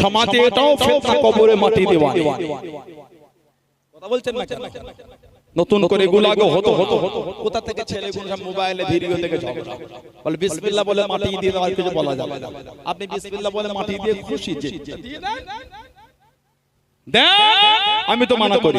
সমাজে এটাও ফেতনা কবরে মাটি দেওয়া কথা বলছেন না কেন? নতুন করে এগুলো আগে হতো হতো হতো। কোথা থেকে ছেলেগুলো সব মোবাইলে ভিডিও দেখে ঝগড়া বলে বিসমিল্লাহ বলে মাটি দিয়ে দেওয়া কিছু বলা যাবে না। আপনি বিসমিল্লাহ বলে মাটি দিয়ে খুশি যে। দেন! আমি তো মানা করি।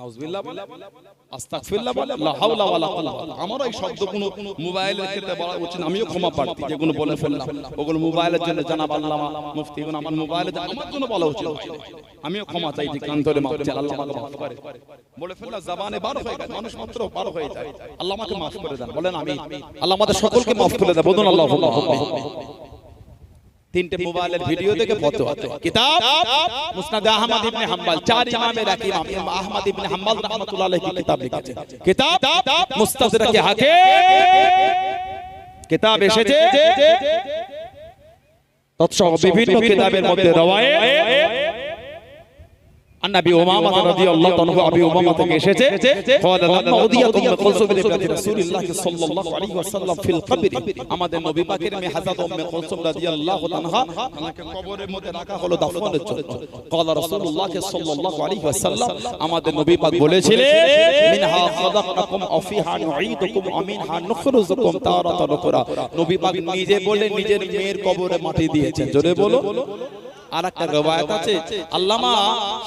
নাউজুবিল্লাহ বলে? আস্তাগফিরুল্লাহ বলে? লা হাওলা ওয়ালা কুওয়াতা আমার এই শব্দগুলো মোবাইলের ক্ষেত্রে বলা উচিত আমিও ক্ষমা প্রার্থী যেগুলো বলে ফেললাম ওগুলো মোবাইলের জন্য জনাব আল্লামা মুফতি গুলো আমার মোবাইলে আমার জন্য বলা উচিত। আমিও ক্ষমা চাই যে কান ধরে মাফ চাই আল্লাহ আমাকে মাফ করে। বলে ফেললাম জবানে বার হয়ে গেছে মানুষ মাত্র বার হয়ে যায়। আল্লাহ আমাকে মাফ করে দেন বলেন আমি। আল্লাহ আমাদের সকলকে মাফ করে দেন বলুন আল্লাহ তিনটে মোবাইলের ভিডিও দেখে ফতোয়া কিতাব? মুসনাদ আহমদ ইবনে হাম্বল। চার ইমামের এক ইমাম। আহমদ ইবনে হাম্বল রাহমাতুল্লাহ আলাইহি কিতাব লিখেছে। কিতাব। মুস্তাদরাক হাকিম কিতাব এসেছে? তৎসহ বিভিন্ন কিতাবের মধ্যে রওয়ায়েত। النبي أمامة رضي الله عنه أبي أمامة থেকে এসেছে قال لما أوديت أم كلثوم لابنة رسول الله صلى الله عليه وسلم في القبر আমাদের নবী পাকের মেয়ে হযরত উম্মে কুলসুম রাদিয়াল্লাহু তাআলা তাকে কবরের মধ্যে রাখা হলো দাফনের জন্য قال رسول الله صلى الله عليه وسلم আমাদের নবী পাক বলেছিলেন মিনহা খালাকনাকুম ওয়া নুঈদুকুম ওয়া মিনহা নুখরিজুকুম তারাতান উখরা নবী পাক নিজে বলে নিজের মেয়ের কবরে মাটি দিয়েছেন জোরে বলো আর একটা রবায়াত আছে আল্লামা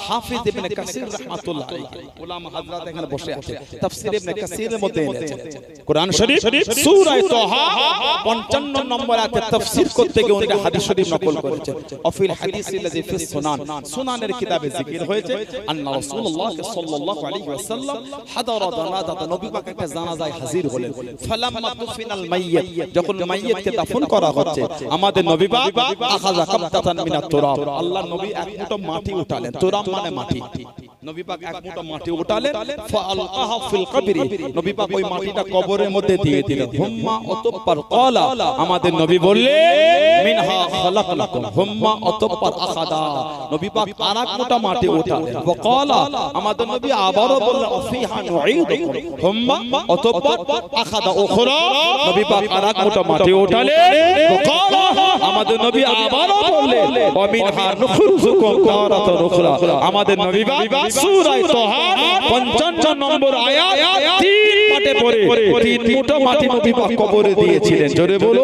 হাফিজ ইবনে কাসির রাহমাতুল্লাহ আলাইহি। উলামা হযরত এখানে বসে আছে। তাফসীর ইবনে কাসিরের মধ্যে এনেছেন কোরআন শরীফ সূরা তাহা 55 নম্বর আয়াতে তাফসীর করতে গিয়ে উনি হাদিস শরীফ নকল করেছেন। অফিল হাদিস আল্লাযী ফি সুনান। সুনানের কিতাবে জিকির হয়েছে। আন্না রাসূলুল্লাহ সাল্লাল্লাহু আলাইহি ওয়াসাল্লাম হাদারা জানাজাত নবী পাক একটা জানাজায় হাজির হলেন। ফালাম্মা তুফিনাল মাইয়িত যখন মাইয়িতকে দাফন করা হচ্ছে আমাদের নবী পাক আখাযা কাবতাতান মিনাত তুরাব আল্লাহ নবী এক মুঠো মাটি উঠালেন। তুরাব মানে মাটি। নবী পাক এক মুঠো মাটি উঠালেন। ফাআলকাহা ফিল কবরি। নবী পাক ওই মাটিটা কবরের মধ্যে দিয়ে দিলেন। হুম্মা অতঃপর ক্বালা। আমাদের নবী বললেন মিনহা খালাকনাকুম। হুম্মা অতঃপর আখাদা। নবী পাক আরেক মুঠো মাটি উঠালেন। ওয়া ক্বালা। আমাদের নবী আবারো বললেন অফিহা নুঈদুকুম। হুম্মা অতঃপর আখাদা। উখরা। নবী পাক আরেক মুঠো মাটি উঠালেন। ওয়া ক্বালা। আমাদের নবী আবারো বললেন অমিন হার নুখরুজুকুম তারাতান উখরা। আমাদের নবী বা সূরা তোহা 55 নম্বর আয়াত তিন পাটে পড়ে তিন মুঠো মাটি নবী পাক কবরে দিয়েছিলেন। জোরে বলো